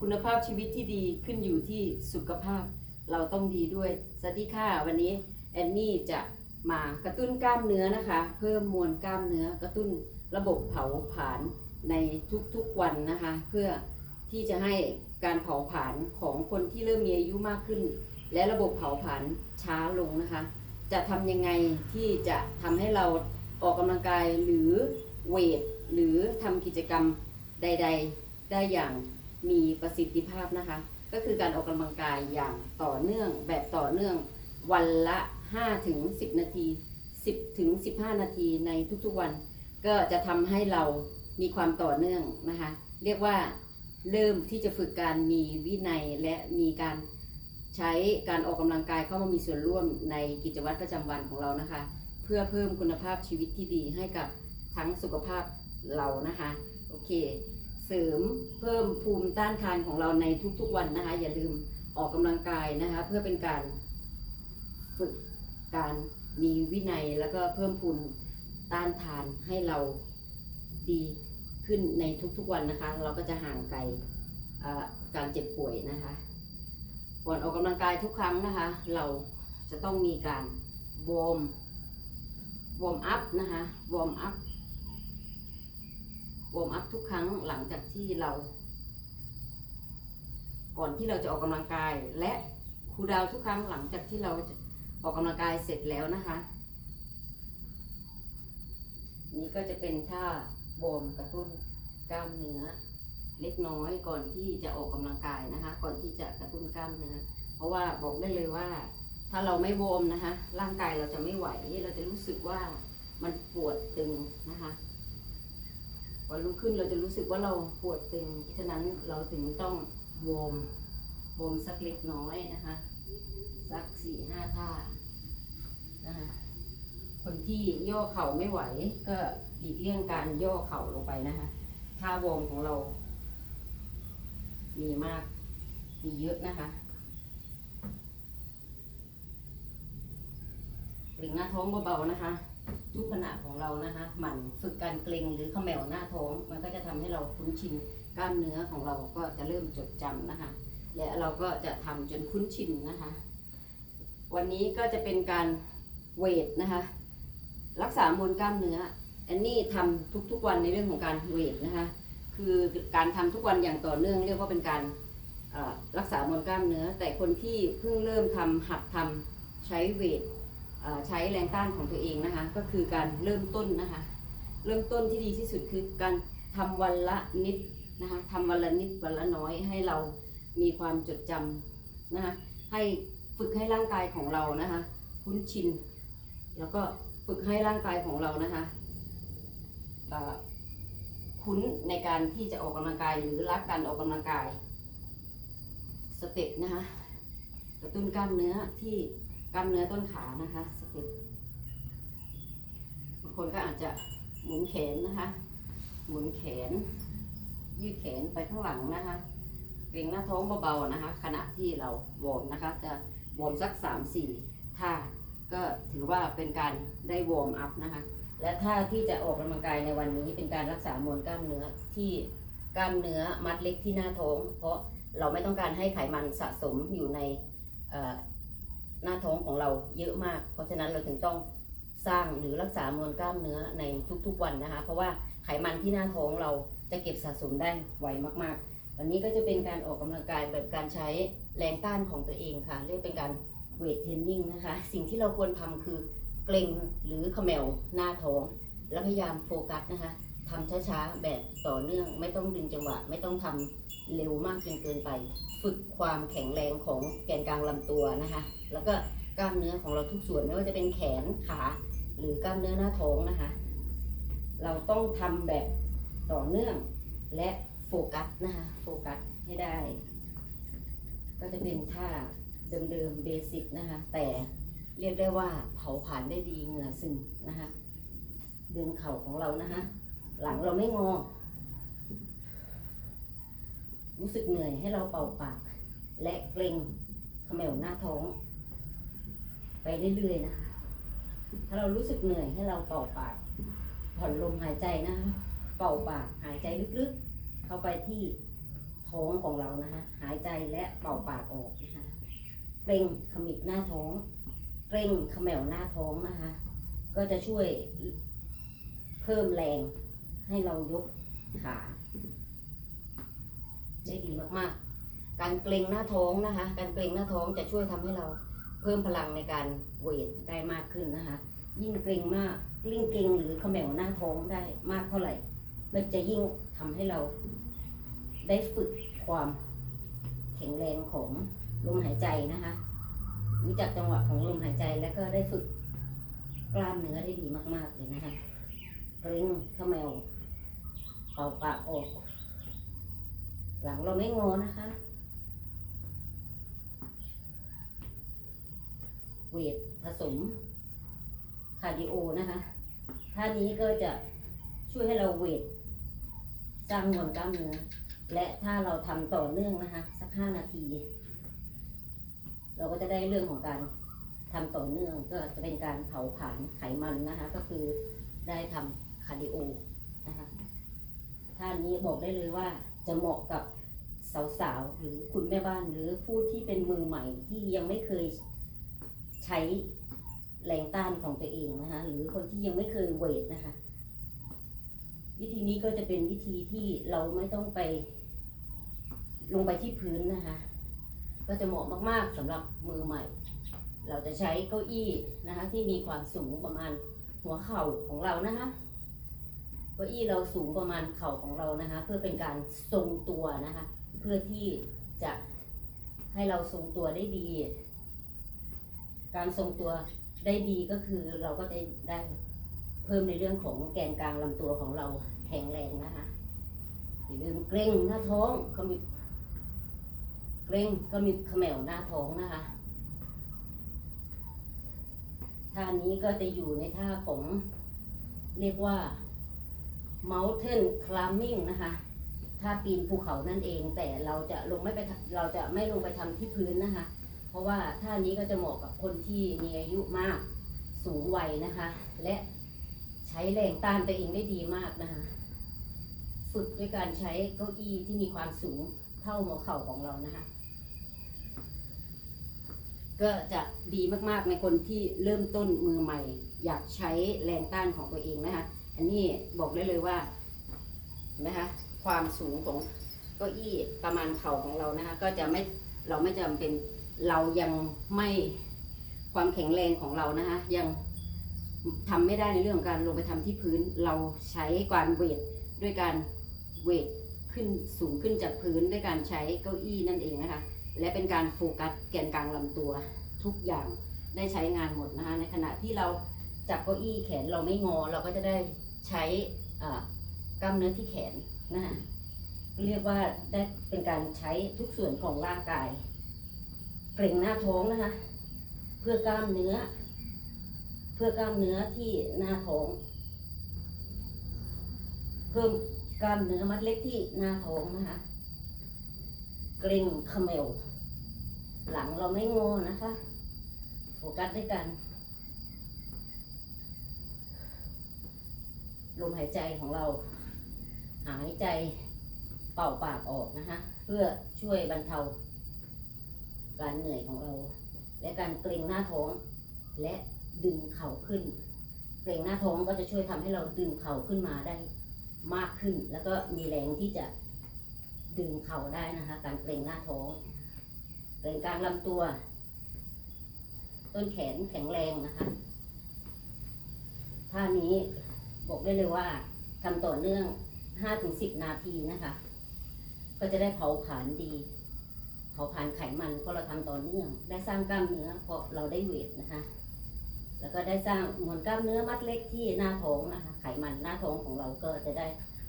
คุณภาพชีวิตที่ดีขึ้นอยู่ที่สุขภาพเราต้องดีด้วย สวัสดีค่ะวันนี้แอนนี่จะมากระตุ้นกล้ามเนื้อนะคะ เพิ่มมวลกล้ามเนื้อกระตุ้นระบบเผาผลาญในทุกๆวันนะคะ เพื่อที่จะให้การเผาผลาญของคนที่เริ่มมีอายุมากขึ้น และระบบเผาผลาญช้าลงนะคะ จะทำยังไงที่จะทำให้เราออกกำลังกายหรือเวทหรือทำกิจกรรมใด ๆ ได้อย่าง มีประสิทธิภาพนะคะ ก็คือการออกกำลังกายอย่างต่อเนื่องแบบต่อเนื่องวันละ5ถึง10 นาที 10ถึง15 นาทีในทุกๆวัน ก็จะทำให้เรามีความต่อเนื่องนะคะ เรียกว่าเริ่มที่จะฝึกการมีวินัยและมีการใช้การออกกำลังกายเข้ามามีส่วนร่วมในกิจวัตรประจำวันของเรานะคะ เพื่อเพิ่มคุณภาพชีวิตที่ดีให้กับทั้งสุขภาพเรานะคะ โอเค เสริมเพิ่มภูมิต้านทานของเราในทุกๆวันนะคะ อย่าลืมออกกำลังกายนะคะ เพื่อเป็นการฝึกการมีวินัยแล้วก็เพิ่มพูนต้านทานให้เราดีขึ้นในทุกๆวันนะคะ เราก็จะห่างไกลการเจ็บป่วยนะคะก่อนออกกำลังกายทุกครั้งนะคะ เราจะต้องมีการวอร์มวอร์มอัพนะคะวอร์มอัพ วอร์มอัพทุกครั้งหลังจากที่เรา ก่อนที่เราจะออกกำลังกาย และคูดาวทุกครั้งหลังจากที่เราออกกำลังกายเสร็จแล้วนะคะ นี่ก็จะเป็นท่าวอมกระตุ้นกล้ามเนื้อ เล็กน้อยก่อนที่จะออกกำลังกายนะคะ ก่อนที่จะกระตุ้นกล้ามเนื้อเพราะว่าบอกได้เลยว่า ถ้าเราไม่วอมนะคะ ร่างกายเราจะไม่ไหวเราจะรู้สึกว่ามันปวดตึงนะคะ วันรุ่งขึ้นเราจะรู้สึกว่าเราปวดตึงฉะนั้นเราถึงต้องวอร์มวอร์มสักเล็กน้อยนะคะ สักสี่ห้าท่านะคะคนที่ย่อเข่าไม่ไหว ก็หลีกเลี่ยงการย่อเข่าลงไปนะคะท่าวอร์มของเรา มีมากมีเยอะนะคะเกร็งหน้าท้องเบาๆนะคะ ทุกขณะของเรานะคะหมั่นฝึกการเกร็งหรือเขมวหน้าท้อง มันก็จะทำให้เราคุ้นชินกล้ามเนื้อของเราก็จะเริ่มจดจำนะคะ และเราก็จะทำจนคุ้นชินนะคะ วันนี้ก็จะเป็นการเวทนะคะ รักษามวลกล้ามเนื้ออันนี้ทำทุกๆวันในเรื่องของการเวทนะคะ คือการทำทุกวันอย่างต่อเนื่องเรียกว่าเป็นการรักษามวลกล้ามเนื้อ แต่คนที่เพิ่งเริ่มทำหัดทำใช้เวท ใช้แรงต้านของตัวเองนะคะ ก็คือการเริ่มต้นนะคะ เริ่มต้นที่ดีที่สุดคือการทำวันละนิดนะคะทำวันละนิดวันละน้อยให้เรามีความจดจำนะคะให้ฝึกให้ร่างกายของเรานะคะ คุ้นชิน แล้วก็ฝึกให้ร่างกายของเรานะคะคุ้นในการที่จะออกกำลังกายหรือรักการออกกำลังกายสเต็ปนะคะกระตุ้นกล้ามเนื้อที่ กล้ามเนื้อต้นขานะคะสเต็ปบางคนก็อาจจะหมุนแขนนะคะ หมุนแขน ยืดแขนไปข้างหลังนะคะ เกรงหน้าท้องเบาๆนะคะ ขณะที่เราวอร์มนะคะ จะวอร์มสัก3 4ท่าก็ถือว่าเป็นการได้วอร์มอัพนะคะ และท่าที่จะออกกำลังกายในวันนี้เป็นการรักษามวลกล้ามเนื้อที่กล้ามเนื้อมัดเล็กที่หน้าท้อง เพราะเราไม่ต้องการให้ไขมันสะสมอยู่ใน หน้าท้องของเราเยอะมาก เพราะฉะนั้นเราถึงต้องสร้างหรือรักษามวลกล้ามเนื้อในทุกๆวันนะคะ เพราะว่าไขมันที่หน้าท้องเราจะเก็บสะสมได้ไวมากๆ วันนี้ก็จะเป็นการออกกำลังกายแบบการใช้แรงต้านของตัวเองค่ะ เรียกเป็นการเวทเทรนนิ่งนะคะ สิ่งที่เราควรทำคือเกร็งหรือขมวหน้าท้อง แล้วพยายามโฟกัสนะคะทำช้าๆ แบบต่อเนื่องไม่ต้องดึงจังหวะ ไม่ต้องทำเร็วมากจนเกินไป ฝึกความแข็งแรงของแกนกลางลำตัวนะคะ แล้วก็กล้ามเนื้อของเราทุกส่วนไม่ว่าจะเป็นแขนขาหรือกล้ามเนื้อหน้าท้องนะคะ เราต้องทำแบบต่อเนื่องและโฟกัสนะคะ โฟกัสให้ได้ ก็จะเป็นท่าเดิมๆเบสิกนะคะ แต่เรียกได้ว่าเผาผ่านได้ดีเหงื่อซึมนะคะดึงเข่าของเรานะคะ หลังเราไม่งอ รู้สึกเหนื่อยให้เราเป่าปาก และเกรงเขมวหน้าท้อง ไปเรื่อยๆนะคะ ถ้าเรารู้สึกเหนื่อยให้เราเป่าปากผ่อนลมหายใจนะคะ เป่าปากหายใจลึกๆ เข้าไปที่ท้องของเรานะคะ หายใจและเป่าปากออกนะคะเกร็งขมิบหน้าท้อง เกร็งขมวหน้าท้องนะคะ ก็จะช่วยเพิ่มแรงให้เรายกขาได้ดีมากๆ การเกร็งหน้าท้องนะคะ การเกร็งหน้าท้องจะช่วยทำให้เรา พิ่มพลังในการเวทได้มากขึ้นนะคะ ยิ่งเกร็งมากยิ่งเกร็งหรือขมวหน้าท้องได้มากเท่าไหร่ก็จะยิ่งทำให้เราได้ฝึกความแข็งแรงของลมหายใจนะคะ รู้จักจังหวะของลมหายใจแล้วก็ได้ฝึกกล้ามเนื้อได้ดีมากๆเลยนะคะเกร็งขมวเป่าปากออก หลังเราไม่งอนะคะ เวทผสมคาร์ดิโอนะคะท่านี้ก็จะช่วยให้เราเวทสร้างมวลกล้ามเนื้อและถ้าเราทำต่อเนื่องนะคะ สักห้านาที เราก็จะได้เรื่องของการทำต่อเนื่องก็จะเป็นการเผาผลาญไขมันนะคะ ก็คือได้ทำคาร์ดิโอนะคะท่านี้บอกได้เลยว่าจะเหมาะกับสาวๆหรือคุณแม่บ้านหรือผู้ที่เป็นมือใหม่ที่ยังไม่เคย ใช้แรงต้านของตัวเองนะคะหรือคนที่ยังไม่เคยเวทนะคะ วิธีนี้ก็จะเป็นวิธีที่เราไม่ต้องไป ลงไปที่พื้นนะคะ ก็จะเหมาะมากๆสำหรับมือใหม่ เราจะใช้เก้าอี้นะคะ ที่มีความสูงประมาณหัวเข่าของเรานะคะเก้าอี้เราสูงประมาณเข่าของเรานะคะ เพื่อเป็นการทรงตัวนะคะ เพื่อที่จะให้เราทรงตัวได้ดี การทรงตัวได้ดีก็คือเราก็จะได้เพิ่มในเรื่องของแกนกลางลำตัวของเราแข็งแรงนะคะอย่าลืมเกร็งหน้าท้องขมิบเกร็งก็มีขมวหน้าท้องนะคะท่านี้ก็จะอยู่ในท่าของเรียกว่า mountain climbing นะคะท่าปีนภูเขานั่นเอง แต่เราจะลงไม่ไปเราจะไม่ลงไปทำที่พื้นนะคะ ราะว่าท่านี้ก็จะเหมาะกับคนที่มีอายุมากสูงวัยนะคะ และใช้แรงต้านตัวเองได้ดีมากนะคะฝึกด้วยการใช้เก้าอี้ที่มีความสูงเท่าหัวเข่าของเรานะคะ ก็จะดีมากๆในคนที่เริ่มต้นมือใหม่ อยากใช้แรงต้านของตัวเองนะคะ อันนี้บอกได้เลยว่าเห็นไหมคะความสูงของเก้าอี้ประมาณเข่าของเรานะคะ ก็จะไม่เราไม่จำเป็น เรายังไม่ความแข็งแรงของเรานะคะยังทำไม่ได้ในเรื่องของการลงไปทำที่พื้น เราใช้การเวทด้วยการเวทขึ้นสูงขึ้นจากพื้นด้วยการใช้เก้าอี้นั่นเองนะคะ และเป็นการโฟกัสแกนกลางลำตัวทุกอย่างได้ใช้งานหมดนะคะในขณะที่เราจับเก้าอี้แขนเราไม่งอ เราก็จะได้ใช้กล้ามเนื้อที่แขนนะคะเรียกว่าได้เป็นการใช้ทุกส่วนของร่างกาย เกร็งหน้าท้องนะคะ เพื่อกล้ามเนื้อ เพื่อกล้ามเนื้อที่หน้าท้อง เพิ่มกล้ามเนื้อมัดเล็กที่หน้าท้องนะคะ เกร็งเขมวหลังเราไม่งอนะคะ โฟกัสด้วยกันลมหายใจของเรา หายใจเป่าปากออกนะคะ เพื่อช่วยบรรเทา การเหนื่อยของเรา และการเกรงหน้าท้อง และดึงเข่าขึ้น เกรงหน้าท้องก็จะช่วยทำให้เราดึงเข่าขึ้นมาได้มากขึ้น แล้วก็มีแรงที่จะดึงเข่าได้นะคะ การเกรงหน้าท้องเกร็งกลางลำตัว ต้นแขนแข็งแรงนะคะท่านี้บอกได้เลยว่าทำต่อเนื่อง 5-10 นาทีนะคะ ก็จะได้เผาผลาญดี เผาผลาญไขมันเพราะเราทำต่อเนื่อง ได้สร้างกล้ามเนื้อเพราะเราได้เวทนะคะ แล้วก็ได้สร้างมวลกล้ามเนื้อมัดเล็กที่หน้าท้องนะคะ ไขมันหน้าท้องของเราก็จะได้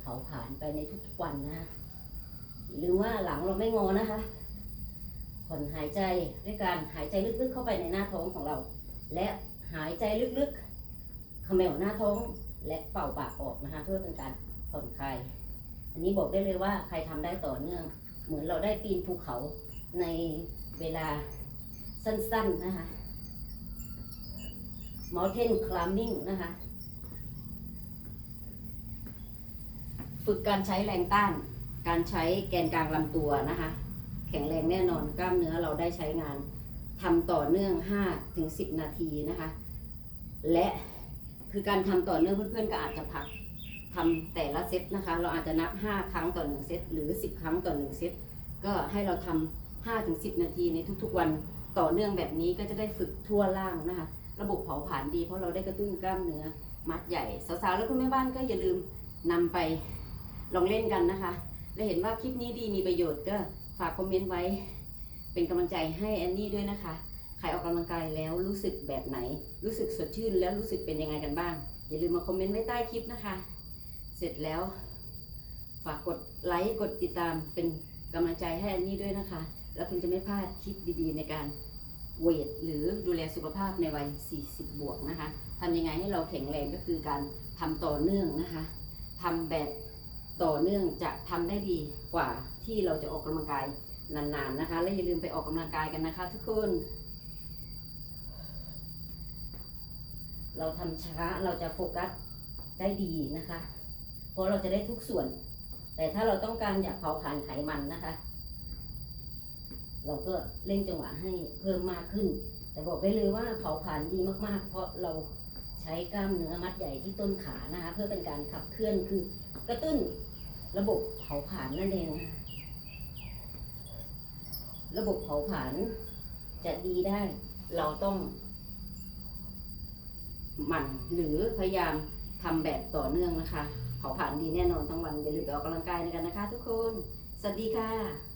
เผาผลาญไปในทุกๆวันนะคะหรือว่าหลังเราไม่งอนะคะ ผ่อนหายใจด้วยการหายใจลึกๆเข้าไปในหน้าท้องของเรา และหายใจลึกๆเขมวหน้าท้องและเป่าปากออกนะคะเพื่อเป็นการผ่อนคลาย อันนี้บอกได้เลยว่าใครทำได้ต่อเนื่อง เหมือนเราได้ปีนภูเขา ในเวลาสั้นๆนะคะ mountain climbing นะคะ ฝึกการใช้แรงต้าน การใช้แกนกลางลำตัวนะคะ แข็งแรงแน่นอนกล้ามเนื้อเราได้ใช้งานทำต่อเนื่อง5ถึง10 นาทีนะคะ และคือการทำต่อเนื่องเพื่อนๆก็อาจจะพักทำแต่ละเซตนะคะ เราอาจจะนับ 5 ครั้งต่อ 1 เซตหรือ 10 ครั้งต่อ 1 เซตก็ให้เราทำ 5ถึง10 นาทีในทุกๆวันต่อเนื่องแบบนี้ก็จะได้ฝึกทั่วล่างนะคะ ระบบเผาผลาญดีเพราะเราได้กระตุ้นกล้ามเนื้อมัดใหญ่สาวๆแล้วคุณแม่บ้านก็อย่าลืมนำไปลองเล่นกันนะคะ และเห็นว่าคลิปนี้ดีมีประโยชน์ก็ฝากคอมเมนต์ไว้ เป็นกำลังใจให้แอนนี่ด้วยนะคะใครออกกำลังกายแล้วรู้สึกแบบไหน รู้สึกสดชื่นแล้วรู้สึกเป็นยังไงกันบ้าง อย่าลืมมาคอมเมนต์ไว้ใต้คลิปนะคะ เสร็จแล้ว ฝากกดไลค์กดติดตามเป็นกำลังใจให้แอนนี่ด้วยนะคะ แล้วคุณจะไม่พลาดคลิปดีๆ ในการเวทหรือดูแลสุขภาพในวัย 40 บวกนะคะทำยังไงให้เราแข็งแรงก็คือการทำต่อเนื่องนะคะทำแบบต่อเนื่องจะทำได้ดีกว่าที่เราจะออกกำลังกายนานๆนะคะ และอย่าลืมไปออกกำลังกายกันนะคะทุกคน เราทำช้าเราจะโฟกัสได้ดีนะคะ เพราะเราจะได้ทุกส่วน แต่ถ้าเราต้องการอยากเผาผลาญไขมันนะคะ เราก็เร่งจังหวะให้เพิ่มมากขึ้น แต่บอกได้เลยว่าเผาผลาญดีมากๆ เพราะเราใช้กล้ามเนื้อมัดใหญ่ที่ต้นขานะคะ เพื่อเป็นการขับเคลื่อนคือกระตุ้นระบบเผาผลาญนั่นเอง ระบบเผาผลาญจะดีได้ เราต้องหมั่นหรือพยายามทำแบบต่อเนื่องนะคะ เผาผลาญดีแน่นอนทั้งวันอย่าลืมไปออกกำลังกายในกันนะคะ ทุกคน สวัสดีค่ะ